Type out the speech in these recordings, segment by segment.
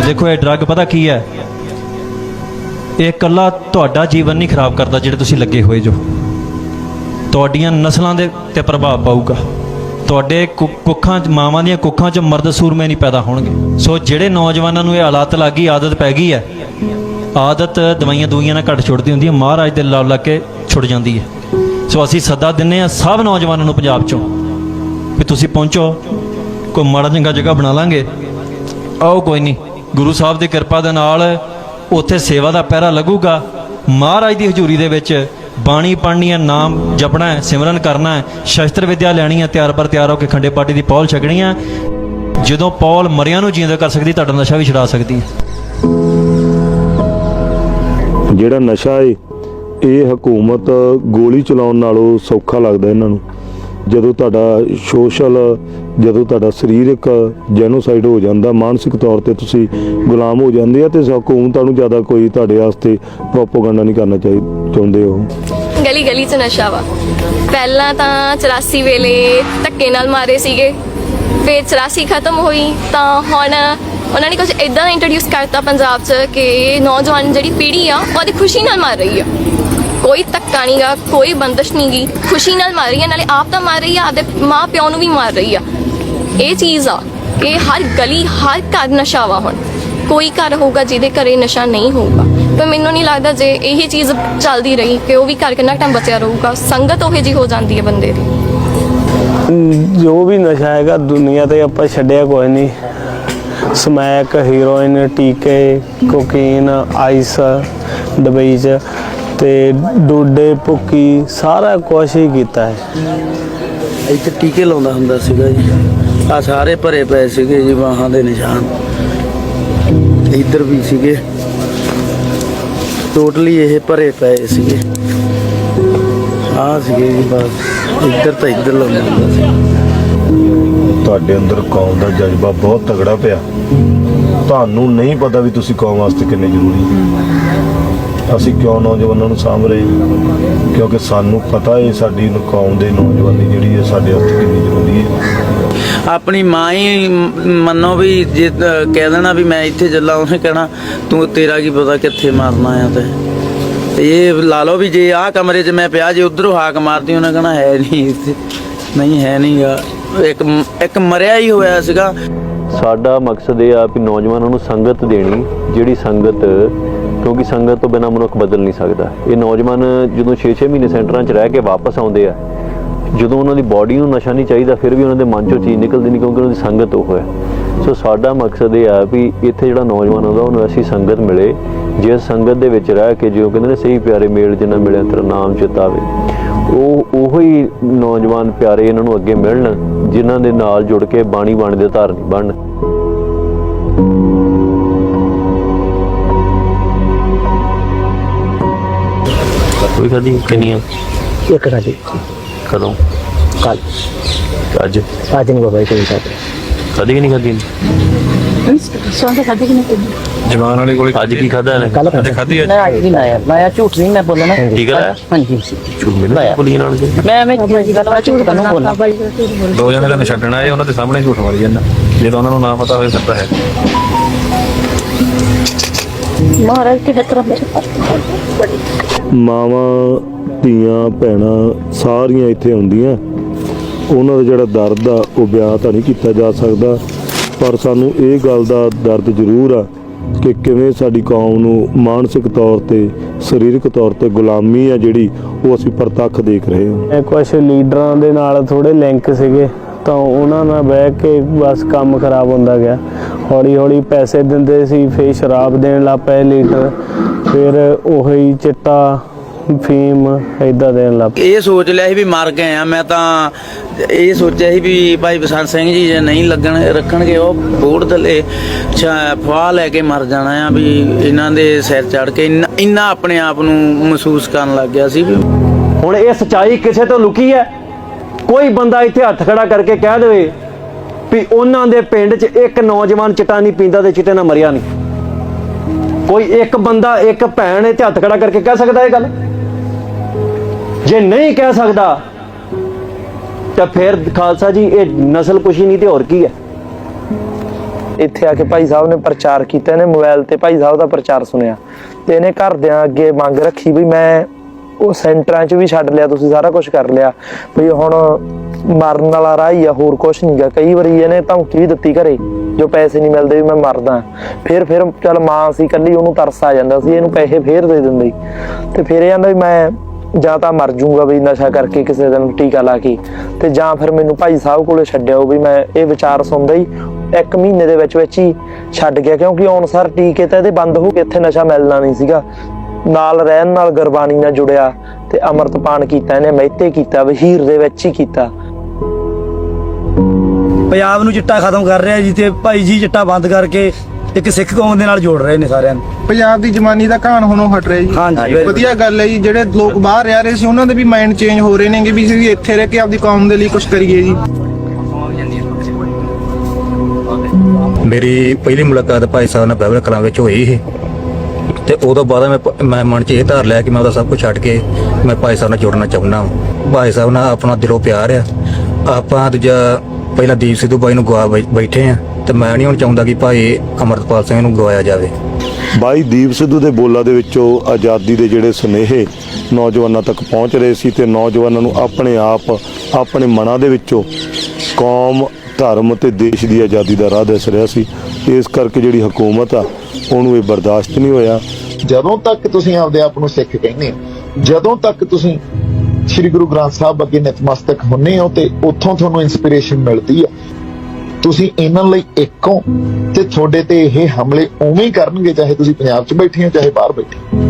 'ਚ ਦੇਖੋ ਇਹ ਡਰੱਗ ਪਤਾ ਕੀ ਹੈ? ਇਹ ਇਕੱਲਾ ਤੁਹਾਡਾ ਜੀਵਨ ਨਹੀਂ ਖਰਾਬ ਕਰਦਾ ਜਿਹੜੇ ਤੁਸੀਂ ਲੱਗੇ ਹੋਏ ਜੋ। ਤੁਹਾਡੀਆਂ ਨਸਲਾਂ ਦੇ ਤੇ ਪ੍ਰਭਾਵ ਪਾਊਗਾ। ਤੁਹਾਡੇ ਕੁ- ਕੁੱਖਾਂ 'ਚ, ਮਾਵਾਂ ਦੀਆਂ ਕੁੱਖਾਂ 'ਚ ਮਰਦ ਸੂਰਮੇ ਨਹੀਂ ਪੈਦਾ ਹੋਣਗੇ। ਸੋ ਜਿਹੜੇ ਨੌਜਵਾਨਾਂ ਨੂੰ ਇਹ ਹਾਲਾਤ ਲੱਗੀ, ਆਦਤ ਪੈ ਗਈ ਹੈ, ਆਦਤ ਦਵਾਈਆਂ ਦੂਈਆਂ ਨਾਲ ਘੱਟ ਛੁੱਟਦੀ ਹੁੰਦੀ ਹੈ, ਮਹਾਰਾਜ ਦੇ ਲੜ ਲੱਗ ਕੇ ਛੁੱਟ ਜਾਂਦੀ ਹੈ। ਸੋ ਅਸੀਂ ਸੱਦਾ ਦਿੰਨੇ ਆ ਸਭ ਨੌਜਵਾਨਾਂ ਨੂੰ ਪੰਜਾਬ 'ਚੋਂ ਵੀ ਤੁਸੀਂ ਪਹੁੰਚੋ ਕੋਈ ਮਾੜਾ ਚੰਗਾ ਜਗ੍ਹਾ ਬਣਾ ਲਾਂਗੇ। ਆਓ ਕੋਈ ਨਹੀਂ। ਗੁਰੂ ਸਾਹਿਬ ਦੀ ਕਿਰਪਾ ਦੇ ਨਾਲ ਉੱਥੇ ਸੇਵਾ ਦਾ ਪਹਿਰਾ ਲੱਗੂਗਾ। ਮਹਾਰਾਜ ਦੀ ਹਜ਼ੂਰੀ ਦੇ ਵਿੱਚ ਬਾਣੀ ਪੜ੍ਹਨੀ ਹੈ ਨਾਮ ਜਪਣਾ ਹੈ, ਸਿਮਰਨ ਕਰਨਾ ਹੈ, ਸ਼ਸਤਰ ਵਿਦਿਆ ਲੈਣੀ ਹੈ, ਤਿਆਰ ਪਰ ਤਿਆਰ ਹੋ ਕੇ ਖੰਡੇ ਪਾਟੀ ਦੀ ਪੌਲ ਛਕਣੀ ਹੈ। ਜਦੋਂ ਪੌਲ ਮਰਿਆਂ ਨੂੰ ਜਿਉਂਦਾ ਕਰ ਸਕਦੀ, ਤੁਹਾਡਾ ਨਸ਼ਾ ਵੀ ਛੁਡਾ ਸਕਦੀ ਹੈ। ਜਿਹੜਾ ਨਸ਼ਾ ਏ, ਇਹ ਹਕੂਮਤ ਗੋਲੀ ਚਲਾਉਣ ਨਾਲੋਂ ਸੌਖਾ ਲੱਗਦਾ ਇਹਨਾਂ ਨੂੰ। ਜਦੋਂ ਤੁਹਾਡਾ ਸੋਸ਼ਲ ਜਦੋਂ ਤੁਹਾਡਾ ਸਰੀਰਕ ਜੈਨੋਸਾਈਡ ਹੋ ਜਾਂਦਾ, ਮਾਨਸਿਕ ਤੌਰ ਤੇ ਤੁਸੀਂ ਗੁਲਾਮ ਹੋ ਜਾਂਦੇ ਆ ਤੇ ਹਕੂਮਤਾਂ ਨੂੰ ਜ਼ਿਆਦਾ ਕੋਈ ਤੁਹਾਡੇ ਵਾਸਤੇ ਪ੍ਰੋਪਗੈਂਡਾ ਨਹੀਂ ਕਰਨਾ ਚਾਹੀ, ਚਾਹੁੰਦੇ ਉਹ ਗਲੀ ਗਲੀ ਚ ਨਸ਼ਾ ਵਾ। ਪਹਿਲਾਂ ਤਾਂ 84 ਵੇਲੇ ਧੱਕੇ ਨਾਲ ਮਾਰੇ ਸੀਗੇ। ਫਿਰ 84 ਖਤਮ ਹੋਈ, ਤਾਂ ਹੁਣ ਉਹਨਾਂ ਨੇ ਕੁਝ ਇਦਾਂ ਇੰਟਰੋਡਿਊਸ ਕਰਤਾ ਪੰਜਾਬ 'ਚ ਕਿ ਨੌਜਵਾਨ ਜਿਹੜੀ ਪੀੜ੍ਹੀ ਆ ਉਹਦੀ ਖੁਸ਼ੀ ਨਾਲ ਮਾਰ ਰਹੀ ਆ। ਕੋਈ ਧੱਕਾ ਨਹੀਂਗਾ ਕੋਈ ਬੰਦਸ਼ ਨਹੀਂਗੀ ਖੁਸ਼ੀ ਨਾਲ ਮਾਰ ਰਹੀ ਆ, ਨਾਲੇ ਆਪ ਤਾਂ ਮਾਰ ਰਹੀ ਆ, ਆਪਦੇ ਮਾਂ ਪਿਓ ਨੂੰ ਵੀ ਮਾਰ ਰਹੀ ਆ। ਇਹ ਚੀਜ਼ ਆ ਕਿ ਹਰ ਗਲੀ ਹਰ ਘਰ ਨਸ਼ਾ ਵਾ ਹੁਣ। ਕੋਈ ਘਰ ਹੋਊਗਾ ਜਿਹਦੇ ਘਰੇ ਨਸ਼ਾ ਨਹੀਂ ਹੋਊਗਾ। ਪਰ ਮੈਨੂੰ ਨਹੀਂ ਲੱਗਦਾ ਜੇ ਇਹੀ ਚੀਜ਼ ਚੱਲਦੀ ਰਹੀ ਕਿ ਉਹ ਵੀ ਘਰ ਕਿੰਨਾ ਟਾਈਮ ਬਚਿਆ ਰਹੂਗਾ। ਸੰਗਤ ਉਹੇ ਜੀ ਹੋ ਜਾਂਦੀ ਹੈ ਬੰਦੇ ਦੀ। ਜੋ ਵੀ ਨਸ਼ਾ ਹੈਗਾ ਦੁਨੀਆ ਤੇ ਆਪਾਂ ਛੱਡਿਆ ਕੋਈ ਨਹੀਂ। ਸਮੈਕ ਹੀਰੋਇਨ ਟੀਕੇ ਕੋਕੇਨ ਆਈਸ ਦੁਬਈ ਚ ਤੇ ਡੋਡੇ ਭੁੱਕੀ ਸਾਰਾ ਕੁਝ ਹੀ ਕੀਤਾ ਹੈ। ਇੱਥੇ ਟੀਕੇ ਲਾਉਂਦਾ ਹੁੰਦਾ ਸੀਗਾ ਜੀ। ਆ ਸਾਰੇ ਭਰੇ ਪਏ ਸੀਗੇ ਜੀ ਬਾਹਾਂ ਦੇ ਨਿਸ਼ਾਨ। ਇੱਧਰ ਵੀ ਸੀਗੇ। ਟੋਟਲੀ ਇਹ ਭਰੇ ਪਏ ਸੀਗੇ। ਆ ਸੀਗੇ ਜੀ ਬਸ। ਇੱਧਰ ਤਾਂ ਇੱਧਰ ਲਾਉਂਦਾ ਸੀ। ਤੁਹਾਡੇ ਅੰਦਰ ਕੌਮ ਦਾ ਜਜ਼ਬਾ ਬਹੁਤ ਤਗੜਾ ਪਿਆ। ਤੁਹਾਨੂੰ ਨਹੀਂ ਪਤਾ ਵੀ ਤੁਸੀਂ ਕੌਮ ਵਾਸਤੇ ਕਿੰਨੇ ਜ਼ਰੂਰੀ ਅਸੀਂ ਕਿਉਂ ਨੌਜਵਾਨਾਂ ਨੂੰ ਸਾਂਭ ਰਹੇ ਕਿਉਂਕਿ ਸਾਨੂੰ ਪਤਾ ਹੈ ਸਾਡੀ ਕੌਮ ਦੇ ਨੌਜਵਾਨੀ ਜਿਹੜੀ ਹੈ, ਸਾਡੇ ਵਾਸਤੇ ਕਿੰਨੀ ਜ਼ਰੂਰੀ ਹੈ। ਆਪਣੀ ਮਾਂ ਹੀ ਮੰਨੋ ਵੀ ਜੇ ਕਹਿ ਦੇਣਾ ਵੀ ਮੈਂ ਇੱਥੇ ਚੱਲਾਂ ਉਹਨੇ ਕਹਿਣਾ, ਤੂੰ ਤੇਰਾ ਕੀ ਪਤਾ ਕਿੱਥੇ ਮਾਰਨਾ ਆ ਤੇ। ਇਹ ਲਾ ਲਓ ਵੀ ਜੇ ਆਹ ਕਮਰੇ 'ਚ ਮੈਂ ਪਿਆ, ਜੇ ਉਧਰੋਂ ਹਾਕ ਮਾਰਦੀ ਉਹਨੇ ਕਹਿਣਾ, ਹੈ ਨਹੀਂ ਇੱਥੇ। ਨਹੀਂ, ਹੈ ਨਹੀਂਗਾ ਇੱਕ ਇੱਕ ਮਰਿਆ ਹੀ ਹੋਇਆ ਸੀਗਾ। ਸਾਡਾ ਮਕਸਦ ਇਹ ਆ ਵੀ ਨੌਜਵਾਨਾਂ ਨੂੰ ਸੰਗਤ ਦੇਣੀ, ਜਿਹੜੀ ਸੰਗਤ, ਕਿਉਂਕਿ ਸੰਗਤ ਤੋਂ ਬਿਨਾ ਮਨੁੱਖ ਬਦਲ ਨਹੀਂ ਸਕਦਾ। ਇਹ ਨੌਜਵਾਨ ਜਦੋਂ 6-6 ਮਹੀਨੇ ਸੈਂਟਰਾਂ 'ਚ ਰਹਿ ਕੇ ਵਾਪਸ ਆਉਂਦੇ ਆ ਜਦੋਂ ਉਹਨਾਂ ਦੀ ਬਾਡੀ ਨੂੰ ਨਸ਼ਾ ਨਹੀਂ ਚਾਹੀਦਾ ਫਿਰ ਵੀ ਉਹਨਾਂ ਦੇ ਮਨ 'ਚੋਂ ਚੀਜ਼ ਨਿਕਲਦੀ ਨਹੀਂ ਕਿਉਂਕਿ ਉਹਨਾਂ ਦੀ ਸੰਗਤ ਉਹ ਹੈ। ਸੋ ਸਾਡਾ ਮਕਸਦ ਇਹ ਆ ਵੀ ਇੱਥੇ ਜਿਹੜਾ ਨੌਜਵਾਨ ਆਉਂਦਾ ਉਹਨੂੰ ਐਸੀ ਸੰਗਤ ਮਿਲੇ ਜਿਸ ਸੰਗਤ ਦੇ ਵਿੱਚ ਰਹਿ ਕੇ ਜਿਉਂ ਕਹਿੰਦੇ ਨੇ ਸਹੀ ਪਿਆਰੇ ਮੇਲ ਜਿੰਨਾ ਮਿਲਿਆ ਤੇਰਾ ਨਾਮ ਚਿਤਾਵੇ। ਉਹ ਉਹੋ ਹੀ ਨੌਜਵਾਨ ਪਿਆਰੇ ਇਹਨਾਂ ਨੂੰ ਅੱਗੇ ਮਿਲਣ ਜਿਨ੍ਹਾਂ ਦੇ ਨਾਲ ਜੁੜ ਕੇ ਬਾਣੀ ਬਾਣੀ ਦੇ ਧਾਰਨੀ ਬਣਨ। ਕੋਈ ਖਾਦੀ ਕਿੰਨੀਆਂ? ਇੱਕ ਰਾਜੀ ਕਦੋਂ? ਕੱਲ ਅੱਜ? ਅੱਜ ਨਹੀਂ ਬਾਬਾ ਜੀ ਕੋਈ ਤਾਂ ਕਦੀ ਨਹੀਂ ਖਾਦੀ ਸੌਂਦੇ ਖਾਦੇ ਕਿ ਨਹੀਂ ਜਵਾਨ ਵਾਲੇ ਕੋਲ ਅੱਜ ਕੀ ਖਾਦਾ ਨੇ ਕੱਲ ਖਾਦੀ ਮੈਂ ਅੱਜ? ਨਹੀਂ ਲਾਇਆ ਮੈਂ ਝੂਠ ਨਹੀਂ ਮੈਂ ਬੋਲਣਾ। ਠੀਕ ਹੈ ਹਾਂਜੀ ਝੂਠ ਮੈਨੂੰ ਬੋਲੀ ਨਾਲ ਜੀ। ਮੈਂ ਮੈਂ ਜੀ ਗੱਲ ਮੈਂ ਝੂਠ ਤੁਹਾਨੂੰ ਬੋਲਣਾ। ਦੋ ਜਣੇ ਦਾ ਛੱਡਣਾ ਹੈ ਉਹਨਾਂ ਦੇ ਸਾਹਮਣੇ ਝੂਠ ਮਾਰੀ ਜਾਂਦਾ। ਜੇ ਤਾਂ ਉਹਨਾਂ ਨੂੰ ਨਾ ਪਤਾ ਹੋਵੇ ਸਕਦਾ ਹੈ। ਮਹਾਰਾਜ ਕੇ ਹੱਥ ਰੱਖ ਮਾਵਾਂ ਧੀਆਂ ਭੈਣਾਂ ਸਾਰੀਆਂ ਇੱਥੇ ਆਉਂਦੀਆਂ। ਉਹਨਾਂ ਦਾ ਜਿਹੜਾ ਦਰਦ ਆ, ਉਹ ਬਿਆਨ ਤਾਂ ਨਹੀਂ ਕੀਤਾ ਜਾ ਸਕਦਾ। ਪਰ ਸਾਨੂੰ ਇਹ ਗੱਲ ਦਾ ਦਰਦ ਜ਼ਰੂਰ ਆ ਕਿ ਕਿਵੇਂ ਸਾਡੀ ਕੌਮ ਨੂੰ ਮਾਨਸਿਕ ਤੌਰ ਤੇ, ਸਰੀਰਕ ਤੌਰ ਤੇ ਗੁਲਾਮੀ ਆ ਜਿਹੜੀ, ਉਹ ਅਸੀਂ ਪ੍ਰਤੱਖ ਦੇਖ ਰਹੇ ਹਾਂ। ਇਹ ਕੁਝ ਲੀਡਰਾਂ ਦੇ ਨਾਲ ਥੋੜੇ ਲਿੰਕ ਸੀਗੇ, ਤਾਂ ਉਹਨਾਂ ਨਾਲ ਬਹਿ ਕੇ ਬਸ ਕੰਮ ਖਰਾਬ ਹੁੰਦਾ ਗਿਆ। ਹੌਲੀ ਹੌਲੀ ਪੈਸੇ ਦਿੰਦੇ ਸੀ, ਫਿਰ ਸ਼ਰਾਬ ਦੇਣ ਲੱਗ ਪਏ ਲੀਡਰ, ਫਿਰ ਉਹੀ ਚਿੱਟਾ ਫੀਮ ਏਦਾਂ ਦੇਣ ਲੱਗ ਇਹ ਸੋਚ ਲਿਆ ਸੀ ਵੀ ਮਰ ਗਏ ਆ ਮੈਂ ਤਾਂ ਇਹ ਸੋਚਿਆ ਸੀ ਵੀ ਭਾਈ ਬਸੰਤ ਸਿੰਘ ਜੀ ਜੇ ਨਹੀਂ ਲੱਗਣ ਰੱਖਣਗੇ ਉਹ ਬੋਰਡ ਥੱਲੇ ਫਵਾ ਲੈ ਕੇ ਮਰ ਜਾਣਾ ਆ ਵੀ ਇਹਨਾਂ ਦੇ ਸਿਰ ਚੜ ਕੇ ਇੰਨਾ- ਇੰਨਾ ਆਪਣੇ ਆਪ ਨੂੰ ਮਹਿਸੂਸ ਕਰਨ ਲੱਗ ਗਿਆ ਸੀ ਵੀ ਹੁਣ ਇਹ ਸਚਾਈ ਕਿਸੇ ਤੋਂ ਲੁਕੀ ਹੈ? ਕੋਈ ਬੰਦਾ ਇੱਥੇ ਹੱਥ ਖੜਾ ਕਰਕੇ ਕਹਿ ਦੇਵੇ ਵੀ ਉਹਨਾਂ ਦੇ ਪਿੰਡ 'ਚ ਇੱਕ ਨੌਜਵਾਨ ਚਿੱਟਾ ਨਹੀਂ ਪੀਂਦਾ ਤੇ ਚਿੱਟੇ ਨਾਲ ਮਰਿਆ ਨਹੀਂ। ਕੋਈ ਇੱਕ ਬੰਦਾ ਇੱਕ ਭੈਣ ਇੱਥੇ ਹੱਥ ਖੜਾ ਕਰਕੇ ਕਹਿ ਸਕਦਾ ਇਹ ਗੱਲ? ਜੇ ਨਹੀਂ ਕਹਿ ਸਕਦਾ, ਤਾਂ ਫਿਰ ਖਾਲਸਾ ਜੀ, ਇਹ ਨਸਲ ਕੁਸ਼ੀ ਨਹੀਂ ਤੇ ਹੋਰ ਕੀ ਹੈ? ਇੱਥੇ ਆ ਕੇ ਭਾਈ ਸਾਹਿਬ ਨੇ ਪ੍ਰਚਾਰ ਕੀਤਾ ਇਹਨੇ ਮੋਬਾਈਲ ਤੇ ਭਾਈ ਸਾਹਿਬ ਦਾ ਪ੍ਰਚਾਰ ਸੁਣਿਆ। ਤੇ ਇਹਨੇ ਘਰਦਿਆਂ ਅੱਗੇ ਮੰਗ ਰੱਖੀ ਵੀ ਮੈਂ ਉਹ ਸੈਂਟਰਾਂ 'ਚ ਵੀ ਛੱਡ ਲਿਆ, ਤੁਸੀਂ ਸਾਰਾ ਕੁਝ ਕਰ ਲਿਆ। ਵੀ ਹੁਣ ਮਰਨ ਵਾਲਾ ਰਾਹ ਹੀ ਆ, ਹੋਰ ਕੁਝ ਨਹੀਂਗਾ ਕਈ ਵਾਰੀ ਇਹਨੇ ਧਮਕੀ ਵੀ ਦਿੱਤੀ ਘਰੇ, ਜੋ ਪੈਸੇ ਨਹੀਂ ਮਿਲਦੇ ਵੀ ਮੈਂ ਮਰਦਾ। ਫਿਰ ਫਿਰ ਚੱਲ ਮਾਂ ਸੀ, ਕੱਲੀ ਉਹਨੂੰ ਤਰਸ ਆ ਜਾਂਦਾ ਸੀ, ਇਹਨੂੰ ਪੈਸੇ ਫੇਰ ਦੇ ਦਿੰਦੀ। ਤੇ ਫਿਰ ਇਹ ਆਂਦਾ ਵੀ ਮੈਂ ਜਾਂ ਤਾਂ ਮਰ ਜਾਊਂਗਾ ਵੀ ਨਸ਼ਾ ਕਰਕੇ ਕਿਸੇ ਦਿਨ ਟੀਕਾ ਲਾ ਕੇ ਤੇ ਜਾਂ ਫਿਰ ਮੈਨੂੰ ਭਾਈ ਸਾਹਿਬ ਕੋਲੇ ਛੱਡਿਓ ਵੀ ਮੈਂ ਇਹ ਵਿਚਾਰ ਸੁਣਦਾ ਹੀ ਇੱਕ ਮਹੀਨੇ ਦੇ ਵਿੱਚ ਵਿੱਚ ਹੀ ਛੱਡ ਗਿਆ ਕਿਉਂਕਿ ਅਨੁਸਾਰ ਟੀਕੇ ਤਾਂ ਇਹਦੇ ਬੰਦ ਹੋ ਕੇ ਇੱਥੇ ਨਸ਼ਾ ਮਿਲਣਾ ਨਹੀਂ ਸੀਗਾ। ਨਾਲ ਰਹਿਣ ਨਾਲ ਗੁਰਬਾਣੀ ਨਾਲ ਜੁੜਿਆ ਤੇ ਅੰਮ੍ਰਿਤਪਾਨ ਕੀਤਾ ਇਹਨੇ, ਮਹਿਤੇ ਕੀਤਾ, ਵਹੀਰ ਦੇ ਵਿੱਚ ਹੀ ਕੀਤਾ। ਪੰਜਾਬ ਨੂੰ ਚਿੱਟਾ ਖਤਮ ਕਰ ਰਿਹਾ ਜੀ ਤੇ ਭਾਈ ਜੀ ਚਿੱਟਾ ਬੰਦ ਕਰਕੇ ਇੱਕ ਸਿੱਖ ਕੌਮ ਦੇ ਨਾਲ ਜੋੜ ਰਹੇ ਨੇ ਸਾਰਿਆਂ ਨੂੰ। ਪੰਜਾਬ ਦੀ ਜਵਾਨੀ ਦਾ ਕਹਾਣ ਹੁਣੋਂ ਹਟ ਰਿਹਾ ਜੀ। ਹਾਂਜੀ ਵਧੀਆ ਗੱਲ ਹੈ ਜੀ ਜਿਹੜੇ ਲੋਕ ਬਾਹਰ ਰਹਿ ਰਹੇ ਸੀ ਉਹਨਾਂ ਦੇ ਵੀ ਮਾਈਂਡ ਚੇਂਜ ਹੋ ਰਹੇ ਨੇਗੇ ਵੀ ਅਸੀਂ ਇੱਥੇ ਰਹਿ ਕੇ ਆਪਦੀ ਕੌਮ ਦੇ ਲਈ ਕੁਝ ਕਰੀਏ ਜੀ। ਮੇਰੀ ਪਹਿਲੀ ਮੁਲਾਕਾਤ ਭਾਈ ਸਾਹਿਬ ਨਾਲ ਬਾਈਬਲ ਕਲਾਂ ਵਿੱਚ ਹੋਈ ਸੀ। ਤੇ ਉਦੋਂ ਬਾਅਦ ਮੈਂ ਪ- ਮੈਂ ਮਨ 'ਚ ਇਹ ਧਾਰ ਲਿਆ ਕਿ ਮੈਂ ਉਹਦਾ ਸਭ ਕੁਝ ਛੱਡ ਕੇ ਮੈਂ ਭਾਈ ਸਾਹਿਬ ਨਾਲ ਜੁੜਨਾ ਚਾਹੁੰਦਾ ਹਾਂ ਭਾਈ ਸਾਹਿਬ ਨਾਲ ਆਪਣਾ ਦਿਲੋਂ ਪਿਆਰ ਆ। ਆਪਾਂ ਦੂਜਾ ਪਹਿਲਾਂ ਦੀਪ ਸਿੱਧੂ ਬਾਈ ਨੂੰ ਗਵਾ ਬੈ- ਬੈਠੇ ਆ। ਤੇ ਮੈਂ ਨਹੀਂ ਹੁਣ ਚਾਹੁੰਦਾ ਕਿ ਭਾਈ ਅਮਰਤਪਾਲ ਸਿੰਘ ਨੂੰ ਗਵਾਇਆ ਜਾਵੇ। ਬਾਈ ਦੀਪ ਸਿੱਧੂ ਦੇ ਬੋਲਾਂ ਦੇ ਵਿੱਚੋਂ ਆਜ਼ਾਦੀ ਦੇ ਜਿਹੜੇ ਸੁਨੇਹੇ ਨੌਜਵਾਨਾਂ ਤੱਕ ਪਹੁੰਚ ਰਹੇ ਸੀ ਤੇ ਨੌਜਵਾਨਾਂ ਨੂੰ ਆਪਣੇ ਆਪ ਆਪਣੇ ਮਨਾਂ ਦੇ ਵਿੱਚੋਂ ਕੌਮ ਧਰਮ ਤੇ ਦੇਸ਼ ਦੀ ਆਜ਼ਾਦੀ ਦਾ ਰਾਹ ਦਿਸ ਰਿਹਾ ਸੀ। ਇਸ ਕਰਕੇ ਜਿਹੜੀ ਹਕੂਮਤ ਆ ਉਹਨੂੰ ਇਹ ਬਰਦਾਸ਼ਤ ਨਹੀਂ ਹੋਇਆ। ਜਦੋਂ ਤੱਕ ਤੁਸੀਂ ਆਪਦੇ ਆਪ ਨੂੰ ਸਿੱਖ ਕਹਿੰਦੇ ਹੋ ਜਦੋਂ ਤੱਕ ਤੁਸੀਂ ਸ੍ਰੀ ਗੁਰੂ ਗ੍ਰੰਥ ਸਾਹਿਬ ਅੱਗੇ ਨਤਮਸਤਕ ਹੁੰਨੇ ਹੋ ਤੇ ਉੱਥੋਂ ਤੁਹਾਨੂੰ ਇਨਸਪੀਰੇਸ਼ਨ ਮਿਲਦੀ ਆ ਤੁਸੀਂ ਇਹਨਾਂ ਲਈ ਇੱਕ ਹੋ ਤੇ ਤੁਹਾਡੇ ਤੇ ਇਹ ਹਮਲੇ ਉਵੇਂ ਹੀ ਕਰਨਗੇ ਚਾਹੇ ਤੁਸੀਂ ਪੰਜਾਬ 'ਚ ਬੈਠੇ ਹੋ ਚਾਹੇ ਬਾਹਰ ਬੈਠੇ ਹੋ।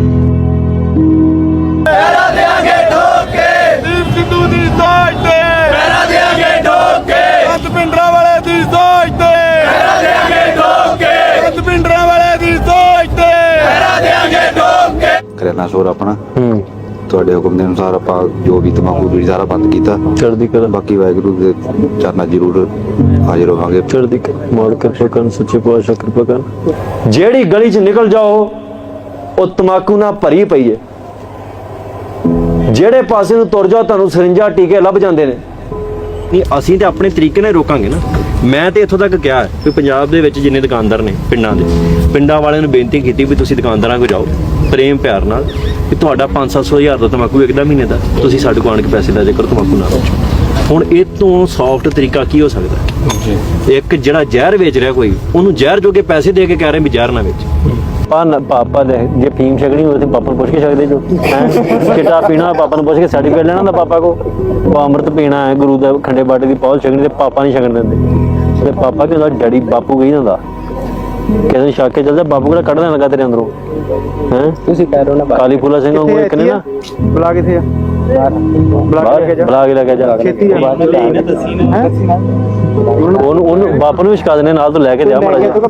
ਦੀਪ ਸਿੱਧੂ ਦੀ ਸੋਚ ਤੇ। ਪਹਿਰਾ ਦੇਾਂਗੇ ਠੋਕ। ਕੇ ਸੰਤ ਪਿੰਡਰਾਂ ਵਾਲੇ ਦੀ ਸੋਚ ਤੇ। ਪਹਿਰਾ ਦੇਾਂਗੇ ਠੋਕ। ਕੇ ਸੰਤ ਪਿੰਡਰਾਂ ਵਾਲੇ ਦੀ ਸੋਚ ਤੇ। ਪਹਿਰਾ ਦੇਾਂਗੇ ਠੋਕ। ਕੇ ਕਰਿਆਨਾ ਸਟੋਰ ਆਪਣਾ। ਹੂੰ। ਤੁਹਾਡੇ ਹੁਕਮ ਦੇ ਅਨੁਸਾਰ ਆਪਾਂ ਜੋ ਵੀ ਤਮਾਕੂ ਬੀੜੀ ਸਾਰਾ ਬੰਦ ਕੀਤਾ। ਚੜ੍ਹਦੀ ਕਲਾ। ਬਾਕੀ ਵਾਹਿਗੁਰੂ ਦੇ ਚਰਨਾਂ ਜ਼ਰੂਰ ਹਾਜ਼ਰ ਹੋਵਾਂਗੇ ਚੜ੍ਹਦੀ ਕਲਾ। ਮਾਰ ਕਿਰਪਾ ਕਰਨ ਸੱਚੇ ਪਾਤਸ਼ਾਹ ਕਿਰਪਾ ਕਰਨ। ਜਿਹੜੀ ਗਲੀ 'ਚ ਨਿਕਲ ਜਾਓ ਉਹ ਤਮਾਕੂ ਨਾਲ ਭਰੀ ਪਈ ਹੈ ਜਿਹੜੇ ਪਾਸੇ ਨੂੰ ਤੁਰ ਜਾਓ ਤੁਹਾਨੂੰ ਸਰਿੰਜਾ ਟੀਕੇ ਲੱਭ ਜਾਂਦੇ ਨੇ। ਨਹੀਂ ਅਸੀਂ ਤੇ ਆਪਣੇ ਤਰੀਕੇ ਨਾਲ ਰੋਕਾਂਗੇ ਨਾ। ਮੈਂ ਤੇ ਇੱਥੋਂ ਤੱਕ ਕਿਹਾ ਵੀ ਪੰਜਾਬ ਦੇ ਵਿੱਚ ਜਿੰਨੇ ਦੁਕਾਨਦਾਰ ਨੇ ਪਿੰਡਾਂ ਦੇ ਪਿੰਡਾਂ ਵਾਲਿਆਂ ਨੂੰ ਬੇਨਤੀ ਕੀਤੀ ਵੀ ਤੁਸੀਂ ਦੁਕਾਨਦਾਰਾਂ ਕੋਲ ਜਾਓ। ਪ੍ਰੇਮ ਪਿਆਰ ਨਾਲ ਕਿ ਤੁਹਾਡਾ 5-700 ਹਜ਼ਾਰ ਦਾ ਤਮਾਕੂ ਵਿਕਦਾ ਮਹੀਨੇ ਦਾ ਤੁਸੀਂ ਸਾਡੇ ਕੋਲ ਆਣ ਕੇ ਪੈਸੇ ਲੈ ਜਾ ਕਰੋ ਤਮਾਕੂ ਨਾ ਵੇਚੋ ਹੁਣ ਇਹ ਤੋਂ ਸੌਫਟ ਤਰੀਕਾ ਕੀ ਹੋ ਸਕਦਾ? ਹੈ? ਇੱਕ ਜਿਹੜਾ ਜ਼ਹਿਰ ਵੇਚ ਰਿਹਾ ਕੋਈ ਉਹਨੂੰ ਜ਼ਹਿਰ ਜੋਗੇ ਪੈਸੇ ਦੇ ਕੇ ਕਹਿ ਰਹੇ ਵੀ ਜ਼ਹਿਰ ਨਾ ਵੇਚ। ਪਾ ਪਾਪਾ ਦੇ ਜੇ ਫੀਮ ਛਕਣੀ ਹੋਵੇ ਤੇ ਪਾਪਾ ਨੂੰ ਪੁੱਛ ਕੇ ਛਕਦੇ ਜੋ। ਚਿੱਟਾ ਪੀਣਾ ਪਾਪਾ ਨੂੰ ਪੁੱਛ ਕੇ ਸਰਟੀਫਿਕੇਟ ਲੈਣਾ ਹੁੰਦਾ ਪਾਪਾ ਕੋ ਉਹ ਅੰਮ੍ਰਿਤ ਪੀਣਾ ਹੈ ਗੁਰੂ ਦਾ ਖੰਡੇ ਬਾਟੇ ਦੀ ਪੌਲ ਛਕਣੀ ਤੇ ਪਾਪਾ ਨਹੀਂ ਛਕਣ ਦਿੰਦੇ। ਤੇ ਪਾਪਾ ਕਹਿੰਦਾ ਡੈਡੀ ਬਾਪੂ ਕਹੀ ਜਾਂਦਾ ਕਿਸੇ ਨੂੰ ਛੱਕ ਕੇ ਚੱਲਦਾ ਬਾਪੂ ਕਿਹੜਾ ਕੱਢ ਲੱਗਾ ਤੇਰੇ ਅੰਦਰੋਂ ਹੈ? ਤੁਸੀਂ ਕਹਿ ਰਹੇ ਹੋ ਨਾ ਕਾਲੀ ਫੂਲਾ ਸਿੰਘ ਵਾਂਗੂ ਇੱਕ ਨੇ ਨਾ? ਬੁਲਾ ਕਿਥੇ ਆ। ਬਾਹਰ। ਬੁਲਾ ਕੇ ਲੈ ਕੇ ਜਾ। ਖੇਤੀ ਆ। ਉਹਨੂੰ ਉਹਨੂੰ ਬਾਪੂ ਨੂੰ ਵੀ ਛਕਾ ਦੇਣੇ ਨਾਲ ਤੋਂ ਲੈ ਕੇ ਜਾ ਮਾੜਾ ਜਿਹਾ।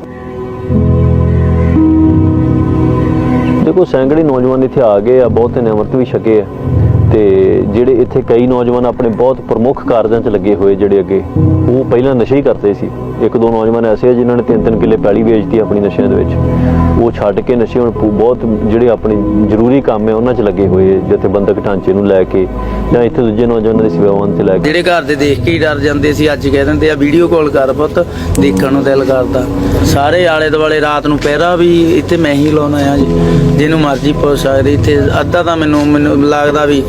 ਦੇਖੋ ਸੈਂਕੜੇ ਨੌਜਵਾਨ ਇੱਥੇ ਆ ਗਏ ਆ ਬਹੁਤ ਨੇ ਅੰਮ੍ਰਿਤ ਵੀ ਛਕੇ ਆ। ਤੇ ਜਿਹੜੇ ਇੱਥੇ ਕਈ ਨੌਜਵਾਨ ਆਪਣੇ ਬਹੁਤ ਪ੍ਰਮੁੱਖ ਕਾਰਜਾਂ 'ਚ ਲੱਗੇ ਹੋਏ ਜਿਹੜੇ ਅੱਗੇ ਉਹ ਪਹਿਲਾਂ ਨਸ਼ੇ ਹੀ ਕਰਦੇ ਸੀ। ਇੱਕ ਦੋ ਨੌਜਵਾਨ ਐਸੇ ਆ ਜਿਨ੍ਹਾਂ ਨੇ ਤਿੰਨ ਤਿੰਨ ਕਿੱਲੇ ਪੈਲੀ ਵੇਚਤੀ ਆਪਣੀ ਨਸ਼ਿਆਂ ਦੇ ਵਿੱਚ। ਉਹ ਛੱਡ ਕੇ ਨਸ਼ੇ ਹੁਣ ਬਹੁਤ ਜਿਹੜੇ ਆਪਣੇ ਜ਼ਰੂਰੀ ਕੰਮ ਹੈ ਉਹਨਾਂ 'ਚ ਲੱਗੇ ਹੋਏ ਆ, ਜਿੱਥੇ ਬੰਦਕ ਢਾਂਚੇ ਨੂੰ ਲੈ ਕੇ ਜਾਂ ਇੱਥੇ ਦੂਜੇ ਨੌਜਵਾਨਾਂ ਦੀ ਸੇਵਾਵਾਂ ਤੇ ਲੈ ਕੇ। ਜਿਹੜੇ ਘਰ ਦੇ ਦੇਖ ਕੇ ਹੀ ਡਰ ਜਾਂਦੇ ਸੀ ਅੱਜ ਕਹਿ ਦਿੰਦੇ ਆ ਵੀਡੀਓ ਕਾਲ ਕਰ ਪੁੱਤ ਦੇਖਣ ਨੂੰ ਦਿਲ ਕਰਦਾ। ਸਾਰੇ ਆਲੇ ਦੁਆਲੇ ਰਾਤ ਨੂੰ ਪਹਿਰਾ ਵੀ ਇੱਥੇ ਮੈਂ ਹੀ ਲਾਉਣਾ ਆ ਜੀ। ਜਿਹਨੂੰ ਮਰਜ਼ੀ ਪੁੱਛ ਸਕਦੇ ਇੱਥੇ ਅੱਧਾ ਤਾਂ ਮੈਨੂੰ ਮੈਨੂੰ ਲੱਗਦਾ ਵੀ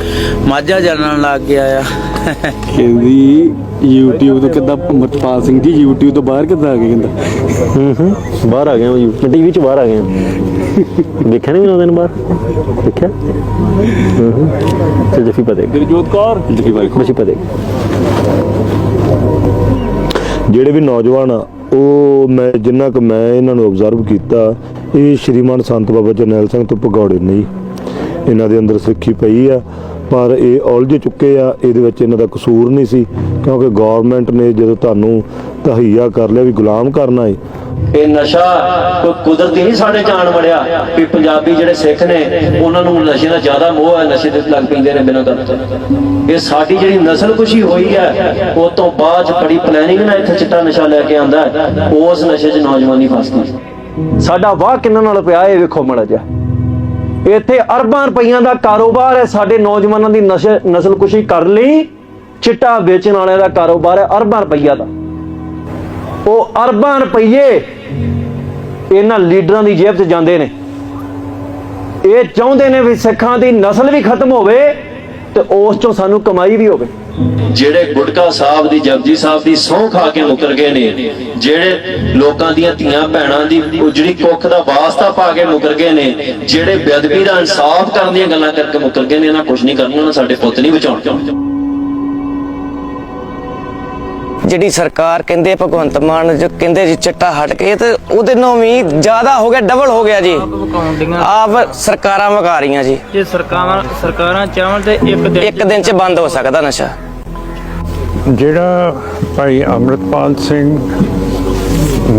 ਮਾਝਾ ਜਾਣਨ ਲੱਗ ਗਿਆ ਆ। ਕਹਿੰਦੀ YouTube ਤੋਂ ਕਿੱਦਾਂ ਅਮਰਪਾਲ ਸਿੰਘ ਜੀ YouTube ਤੋਂ ਬਾਹਰ ਕਿੱਦਾਂ ਆ ਗਏ ਕਹਿੰਦਾ? ਹੂੰ ਹੂੰ ਬਾਹਰ ਆ ਗਏ ਹਾਂ ਟੀਵੀ 'ਚ ਬਾਹਰ ਆ ਗਏ ਹਾਂ ਦੇਖਿਆ ਨਹੀਂ ਉਹਨਾਂ ਦਿਨ ਬਾਹਰ? ਦੇਖਿਆ? ਹੂੰ ਹੂੰ। ਤੇ ਜਫੀ ਪਤੇ ਗੁਰਜੋਤ ਕੌਰ? ਜੱਫੀ ਬਾਈ ਜਫੀ ਪਤੇ ਜਿਹੜੇ ਵੀ ਨੌਜਵਾਨ ਆ ਉਹ ਮੈਂ ਜਿੰਨਾ ਕੁ ਮੈਂ ਇਹਨਾਂ ਨੂੰ ਆਬਜ਼ਰਵ ਕੀਤਾ ਇਹ ਸ਼੍ਰੀਮਾਨ ਸੰਤ ਬਾਬਾ ਜਰਨੈਲ ਸਿੰਘ ਤੋਂ ਭਗੌੜੇ ਨਹੀਂ। ਇਹਨਾਂ ਦੇ ਅੰਦਰ ਸਿੱਖੀ ਪਈ ਆ। ਪਰ ਇਹ ਉਲਝ ਚੁੱਕੇ ਆ ਇਹਦੇ ਵਿੱਚ ਇਹਨਾਂ ਦਾ ਕਸੂਰ ਨਹੀਂ ਸੀ ਕਿਉਂਕਿ ਗਵਰਨਮੈਂਟ ਨੇ ਜਦੋਂ ਤੁਹਾਨੂੰ ਤਹਈਆ ਕਰ ਲਿਆ ਵੀ ਗੁਲਾਮ ਕਰਨਾ ਹੈ ਇਹ ਨਸ਼ਾ ਕੋਈ ਕੁਦਰਤੀ ਨਹੀਂ ਸਾਡੇ ਜਾਣ ਵੜਿਆ ਵੀ ਪੰਜਾਬੀ ਜਿਹੜੇ ਸਿੱਖ ਨੇ ਉਹਨਾਂ ਨੂੰ ਨਸ਼ੇ ਦਾ ਜ਼ਿਆਦਾ ਮੋਹ ਹੈ ਨਸ਼ੇ ਦੇ ਲੱਗ ਪੈਂਦੇ ਨੇ ਬਿਨਾਂ ਗੱਲ ਤੋਂ ਇਹ ਸਾਡੀ ਜਿਹੜੀ ਨਸਲ ਕੁਸ਼ੀ ਹੋਈ ਹੈ ਉਹ ਤੋਂ ਬਾਅਦ 'ਚ ਬੜੀ ਪਲੈਨਿੰਗ ਨਾਲ ਇੱਥੇ ਚਿੱਟਾ ਨਸ਼ਾ ਲੈ ਕੇ ਆਂਦਾ ਹੈ। ਉਸ ਨਸ਼ੇ 'ਚ ਨੌਜਵਾਨੀ ਫਸਦੀ ਸਾਡਾ ਵਾਹ ਕਿੰਨਾਂ ਨਾਲ ਪਿਆ ਇਹ ਵੇਖੋ ਮੜਾ ਜਾ ਇੱਥੇ ਅਰਬਾਂ ਰੁਪਈਆਂ ਦਾ ਕਾਰੋਬਾਰ ਹੈ। ਸਾਡੇ ਨੌਜਵਾਨਾਂ ਦੀ ਨਸ਼ੇ ਨਸਲ ਕੁਸ਼ੀ ਕਰ ਲਈ। ਚਿੱਟਾ ਵੇਚਣ ਵਾਲਿਆਂ ਦਾ ਕਾਰੋਬਾਰ ਹੈ ਅਰਬਾਂ ਰੁਪਈਆ ਦਾ। ਉਹ ਅਰਬਾਂ ਰੁਪਈਏ ਇਹਨਾਂ ਲੀਡਰਾਂ ਦੀ ਜੇਬ 'ਚ ਜਾਂਦੇ ਨੇ। ਇਹ ਚਾਹੁੰਦੇ ਨੇ ਵੀ ਸਿੱਖਾਂ ਦੀ ਨਸਲ ਵੀ ਖਤਮ ਹੋਵੇ ਤੇ ਉਸ ਚੋਂ ਸਾਨੂੰ ਕਮਾਈ ਵੀ ਹੋਵੇ। ਜਿਹੜੇ ਗੁਟਕਾ ਸਾਹਿਬ ਦੀ ਜਪਜੀ ਸਾਹਿਬ ਦੀ ਸਹੁੰ ਖਾ ਕੇ ਮੁਕਰ ਗਏ ਨੇ ਜਿਹੜੇ ਲੋਕਾਂ ਦੀਆਂ ਧੀਆਂ ਭੈਣਾਂ ਦੀ ਉਜੜੀ ਕੁੱਖ ਦਾ ਵਾਸਤਾ ਪਾ ਕੇ ਮੁਕਰ ਗਏ ਨੇ ਜਿਹੜੇ ਬੇਅਦਬੀ ਦਾ ਇਨਸਾਫ ਕਰਨ ਦੀਆਂ ਗੱਲਾਂ ਕਰਕੇ ਮੁਕਰ ਗਏ ਨੇ ਇਹਨਾਂ ਕੁਝ ਨਹੀਂ ਕਰਨਾ ਉਹਨਾਂ ਸਾਡੇ ਪੁੱਤ ਨਹੀਂ ਬਚਾਉਣ ਜਿਹੜੀ ਸਰਕਾਰ ਕਹਿੰਦੇ ਭਗਵੰਤ ਮਾਨ ਜੋ ਕਹਿੰਦੇ ਜੀ ਚਿੱਟਾ ਹਟ ਕੇ ਤੇ ਉਹਦੇ ਨਾਲ ਵੀ ਜ਼ਿਆਦਾ ਹੋ ਗਿਆ ਡਬਲ ਹੋ ਗਿਆ ਜੀ। ਆਪ ਸਰਕਾਰਾਂ ਵਗਾ ਰਹੀਆਂ ਜੀ। ਜੇ ਸਰਕਾਰਾਂ ਸਰਕਾਰਾਂ ਚਾਹਣ ਤੇ ਇੱਕ ਦਿਨ ਇੱਕ ਦਿਨ 'ਚ ਬੰਦ ਹੋ ਸਕਦਾ ਨਸ਼ਾ। ਜਿਹੜਾ ਭਾਈ ਅੰਮ੍ਰਿਤਪਾਲ ਸਿੰਘ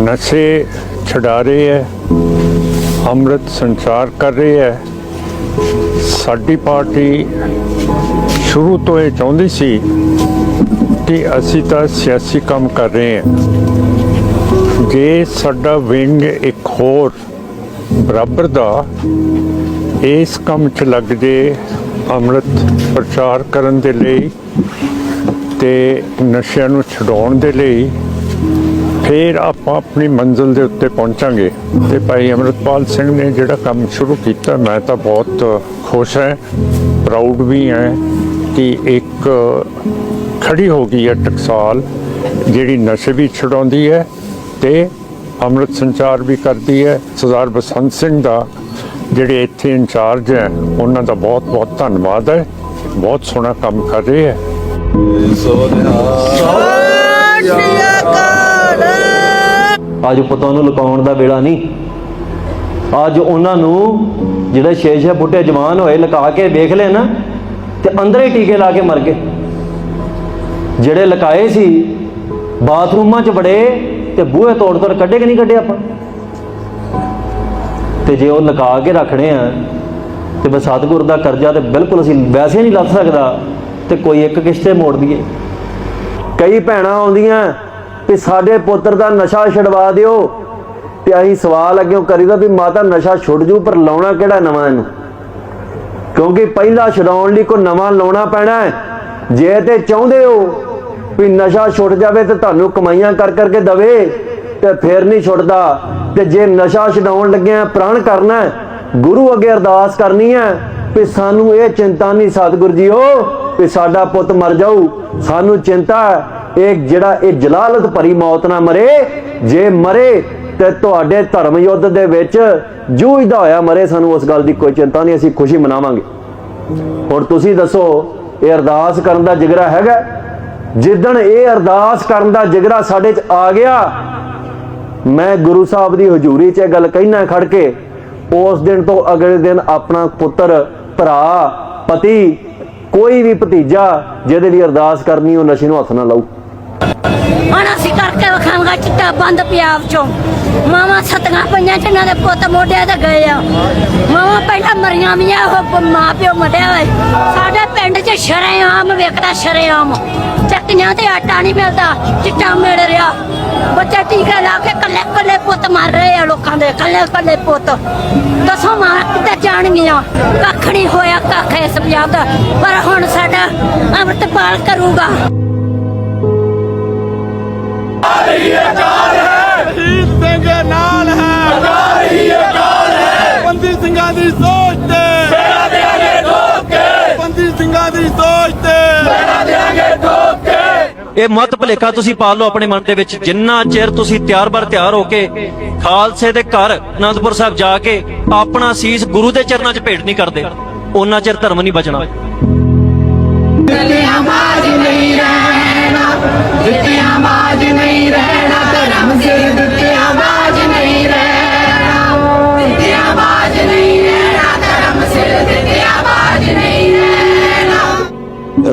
ਨਸ਼ੇ ਛਡਾ ਰਹੇ ਹੈ, ਅੰਮ੍ਰਿਤ ਸੰਚਾਰ ਕਰ ਰਹੇ ਹੈ, ਸਾਡੀ ਪਾਰਟੀ ਸ਼ੁਰੂ ਤੋਂ ਇਹ ਚਾਹੁੰਦੀ ਸੀ ਕਿ ਅਸੀਂ ਤਾਂ ਸਿਆਸੀ ਕੰਮ ਕਰ ਰਹੇ ਹਾਂ। ਜੇ ਸਾਡਾ ਵਿੰਗ ਇੱਕ ਹੋਰ ਬਰਾਬਰ ਦਾ ਇਸ ਕੰਮ 'ਚ ਲੱਗ ਜੇ, ਅੰਮ੍ਰਿਤ ਪ੍ਰਚਾਰ ਕਰਨ ਦੇ ਲਈ ਤੇ ਨਸ਼ਿਆਂ ਨੂੰ ਛਡਾਉਣ ਦੇ ਲਈ ਫਿਰ ਆਪਾਂ ਆਪਣੀ ਮੰਜ਼ਿਲ ਦੇ ਉੱਤੇ ਪਹੁੰਚਾਂਗੇ। ਤੇ ਭਾਈ ਅਮਰਤਪਾਲ ਸਿੰਘ ਨੇ ਜਿਹੜਾ ਕੰਮ ਸ਼ੁਰੂ ਕੀਤਾ, ਮੈਂ ਤਾਂ ਬਹੁਤ ਖੁਸ਼ ਹਾਂ ਪ੍ਰਾਊਡ ਵੀ ਹਾਂ ਕਿ ਇੱਕ ਖੜੀ ਹੋ ਗਈ ਹੈ ਟਕਸਾਲ, ਜਿਹੜੀ ਨਸ਼ੇ ਵੀ ਛਡਾਉਂਦੀ ਹੈ ਤੇ ਅੰਮ੍ਰਿਤ ਸੰਚਾਰ ਵੀ ਕਰਦੀ ਹੈ। ਸਰਦਾਰ ਬਸੰਤ ਸਿੰਘ ਦਾ ਜਿਹੜੇ ਇੱਥੇ ਇੰਚਾਰਜ ਹੈ, ਉਹਨਾਂ ਦਾ ਬਹੁਤ ਬਹੁਤ ਧੰਨਵਾਦ ਹੈ। ਬਹੁਤ ਸੋਹਣਾ ਕੰਮ ਕਰ ਰਹੇ ਹੈ। ਅੱਜ ਪੁੱਤਾਂ ਨੂੰ ਲੁਕਾਉਣ ਦਾ ਵੇਲਾ ਨਹੀਂ। ਅੱਜ ਉਹਨਾਂ ਨੂੰ ਜਿਹੜੇ ਛੇ ਛੇ ਬੁੱਢੇ ਜਵਾਨ ਹੋਏ ਲੁਕਾ ਕੇ ਵੇਖ ਲੈ ਨਾ, ਤੇ ਅੰਦਰ ਹੀ ਟੀਕੇ ਲਾ ਕੇ ਮਰ ਗਏ। ਜਿਹੜੇ ਲੁਕਾਏ ਸੀ, ਬਾਥਰੂਮਾਂ 'ਚ ਬੜੇ ਤੇ ਬੂਹੇ ਤੋੜ ਤੋੜ ਕੱਢੇ ਕਿ ਨਹੀਂ ਕੱਢੇ ਆਪਾਂ? ਤੇ ਜੇ ਉਹ ਲੁਕਾ ਕੇ ਰੱਖਣੇ ਆ, ਤੇ ਬਸ ਸਤਿਗੁਰ ਦਾ ਕਰਜ਼ਾ ਤੇ ਬਿਲਕੁਲ ਅਸੀਂ ਵੈਸੇ ਨਹੀਂ ਲੱਥ ਸਕਦਾ। ਤੇ ਕੋਈ ਇੱਕ ਕਿਸ਼ਤੇ ਮੋੜ ਦਈਏ। ਕਈ ਭੈਣਾਂ ਆਉਂਦੀਆਂ ਕਿ ਸਾਡੇ ਪੁੱਤਰ ਦਾ ਨਸ਼ਾ ਛਡਵਾ ਦਿਓ ਤੇ ਅਸੀਂ ਸਵਾਲ ਅੱਗੇ ਕਰੀਦਾ ਵੀ ਮਾਤਾ ਨਸ਼ਾ ਛੁੱਟ ਜੂ, ਪਰ ਲਾਉਣਾ ਕਿਹੜਾ ਨਵਾਂ ਇਹਨੂੰ? ਕਿਉਂਕਿ ਪਹਿਲਾਂ ਛਡਾਉਣ ਲਈ ਕੋਈ ਨਵਾਂ ਲਾਉਣਾ ਪੈਣਾ ਹੈ। ਜੇ ਤੇ ਚਾਹੁੰਦੇ ਹੋ ਵੀ ਨਸ਼ਾ ਛੁੱਟ ਜਾਵੇ ਤੇ ਤੁਹਾਨੂੰ ਕਮਾਈਆਂ ਕਰ ਕਰਕੇ ਦਵੇ ਤੇ ਫੇਰ ਨਹੀਂ ਛੁੱਟਦਾ। ਤੇ ਜੇ ਨਸ਼ਾ ਛਡਾਉਣ ਲੱਗਿਆ ਪ੍ਰਣ ਕਰਨਾ ਗੁਰੂ ਅੱਗੇ ਅਰਦਾਸ ਕਰਨੀ ਹੈ ਵੀ ਸਾਨੂੰ ਇਹ ਚਿੰਤਾ ਨਹੀਂ, ਸਤਿਗੁਰ ਜੀਓ। ਵੀ ਸਾਡਾ ਪੁੱਤ ਮਰ ਜਾਊ। ਸਾਨੂੰ ਚਿੰਤਾ ਇਹ ਜਿਹੜਾ ਇਹ ਜਲਾਲਤ ਭਰੀ ਮੌਤ ਨਾ ਮਰੇ। ਜੇ ਮਰੇ ਤੇ ਤੁਹਾਡੇ ਧਰਮ ਯੁੱਧ ਦੇ ਵਿੱਚ ਜੂਝਦਾ ਹੋਇਆ ਮਰੇ, ਸਾਨੂੰ ਉਸ ਗੱਲ ਦੀ ਕੋਈ ਚਿੰਤਾ ਨਹੀਂ, ਅਸੀਂ ਖੁਸ਼ੀ ਮਨਾਵਾਂਗੇ। ਹੁਣ ਤੁਸੀਂ ਦੱਸੋ, ਇਹ ਅਰਦਾਸ ਕਰਨ ਦਾ ਜਿਗਰਾ ਹੈਗਾ? ਜਿੱਦਣ ਇਹ ਅਰਦਾਸ ਕਰਨ ਦਾ ਜਿਗਰਾ ਸਾਡੇ 'ਚ ਆ ਗਿਆ, ਮੈਂ ਗੁਰੂ ਸਾਹਿਬ ਦੀ ਹਜ਼ੂਰੀ 'ਚ ਇਹ ਗੱਲ ਕਹਿਣਾ ਖੜ ਕੇ ਉਸ ਦਿਨ ਤੋਂ ਅਗਲੇ ਦਿਨ ਆਪਣਾ ਪੁੱਤਰ, ਭਰਾ, ਪਤੀ ਕੋਈ ਵੀ ਭਤੀਜਾ ਜਿਹਦੇ ਲਈ ਅਰਦਾਸ ਕਰਨੀ, ਉਹ ਨਸ਼ੇ ਨੂੰ ਹੱਥ ਨਾ ਲਾਊ। ਹੁਣ ਅਸੀਂ ਕਰਕੇ ਵਿਖਾਵਾਂਗਾ ਚਿੱਟਾ ਬੰਦ ਪਿਆਬ ਚੋਂ। ਮਾਵਾਂ ਸਤੀਆਂ ਪਈਆਂ ਜਿਨ੍ਹਾਂ ਦੇ ਪੁੱਤ ਮੋਢਿਆਂ ਤੇ ਗਏ ਆ। ਮਾਵਾਂ ਪਹਿਲਾਂ ਮਰੀਆਂ ਵੀ ਆ, ਉਹ ਮਾਂ ਪਿਓ ਮਰਿਆ ਹੋਏ ਪਿੰਡ 'ਚ ਸ਼ਰੇਆਮ ਵੇਖਦਾ ਸ਼ਰੇਆਮ। ਚੱਕੀਆਂ ਤੇ ਆਟਾ ਨਹੀਂ ਮਿਲਦਾ ਚਿੱਟਾ ਮਿਲ ਰਿਹਾ। ਬੱਚੇ ਟੀਕੇ ਲਾ ਕੇ ਕੱਲੇ ਕੱਲੇ ਪੁੱਤ ਮਰ ਰਹੇ ਆ ਲੋਕਾਂ ਦੇ ਕੱਲੇ ਕੱਲੇ ਪੁੱਤ। ਦੱਸੋ ਮਾਂ ਕਿੱਥੇ ਜਾਣਗੀਆਂ? ਕੱਖ ਨਹੀਂ ਹੋਇਆ ਕੱਖ ਇਸ ਪੰਜਾਬ ਦਾ ਪਰ ਹੁਣ ਸਾਡਾ ਅੰਮ੍ਰਿਤਪਾਲ ਕਰੂਗਾ। ਸਿੰਘ ਨਾਲ ਹੈ। ਅਕਾਲੀ ਅਕਾਲ ਹੈ। ਬੰਦੀ ਸਿੰਘਾਂ ਦੀ ਸੋਚ ਤੇ ਮੇਰਾ ਦੇਾਂਗੇ ਠੋਕ ਕੇ ਬੰਦੀ ਸਿੰਘਾਂ ਦੀ ਸੋਚ ਤੇ ਮੇਰਾ ਦੇਾਂਗੇ ਠੋਕ ਕੇ ਇਹ ਮਤ ਭਲੇਖਾ ਤੁਸੀਂ ਪਾਲ ਲਓ ਆਪਣੇ ਮਨ ਦੇ ਵਿੱਚ। ਜਿੰਨਾ ਚਿਰ ਤੁਸੀਂ ਤਿਆਰ ਬਰ ਤਿਆਰ ਹੋ ਕੇ ਖਾਲਸੇ ਦੇ ਘਰ ਅਨੰਦਪੁਰ ਸਾਹਿਬ ਜਾ ਕੇ ਆਪਣਾ ਸੀਸ ਗੁਰੂ ਦੇ ਚਰਨਾਂ 'ਚ ਭੇਟ ਨਹੀਂ ਕਰਦੇ ਉਹਨਾਂ ਚਿਰ ਧਰਮ ਨਹੀਂ ਬਚਣਾ। ਇਹ ਮਹਾਂਪੁਰਖ ਸ਼੍ਰੀ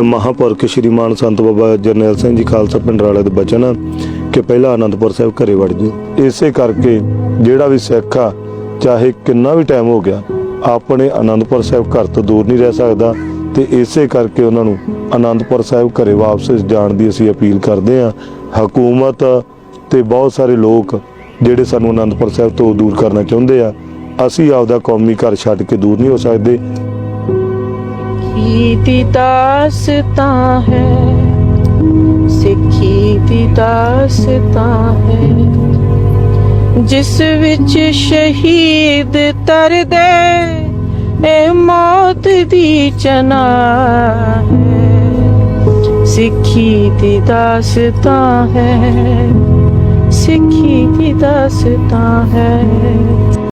ਮਾਨ ਸੰਤ ਬਾਬਾ ਜਰਨੈਲ ਸਿੰਘ ਜੀ ਖਾਲਸਾ ਪਿੰਡ ਵਾਲੇ ਦੇ ਬਚਨ ਆ ਕਿ ਪਹਿਲਾਂ ਆਨੰਦਪੁਰ ਸਾਹਿਬ ਘਰੇ ਵੜ ਜੀ ਇਸੇ ਕਰਕੇ ਜਿਹੜਾ ਵੀ ਸਿੱਖ ਆ, ਚਾਹੇ ਕਿੰਨਾ ਵੀ ਟਾਈਮ ਹੋ ਗਿਆ, ਆਪਣੇ ਆਨੰਦਪੁਰ ਸਾਹਿਬ ਘਰ ਤੋਂ ਦੂਰ ਨਹੀਂ ਰਹਿ ਸਕਦਾ ਤੇ ਇਸੇ ਕਰਕੇ ਉਹਨਾਂ ਨੂੰ ਆਨੰਦਪੁਰ ਸਾਹਿਬ ਘਰੇ ਵਾਪਸ ਜਾਣ ਦੀ ਅਸੀਂ ਅਪੀਲ ਕਰਦੇ ਆ ਹਕੂਮਤ ਤੇ ਬਹੁਤ ਸਾਰੇ ਲੋਕ ਜਿਹੜੇ ਸਾਨੂੰ ਆਨੰਦਪੁਰ ਸਾਹਿਬ ਤੋਂ ਦੂਰ ਕਰਨਾ ਚਾਹੁੰਦੇ ਆ, ਅਸੀਂ ਆਪਦਾ ਕੌਮੀ ਘਰ ਛੱਡ ਕੇ ਦੂਰ ਨਹੀਂ ਹੋ ਸਕਦੇ। ਕੀਤੀ ਦਾਸਤਾਂ ਹੈ। ਸਿੱਖੀ ਦੀ ਦਾਸਤਾਂ ਹੈ। ਜਿਸ ਵਿੱਚ ਸ਼ਹੀਦ ਤਰਦੇ, ਇਹ ਮੌਤ ਦੀ ਚਨਾ ਹੈ। ਸਿੱਖੀ ਦੀ ਦਾਸਤਾਂ ਹੈ। ਸਿੱਖੀ ਦੀ ਦਾਸਤਾਂ ਹੈ।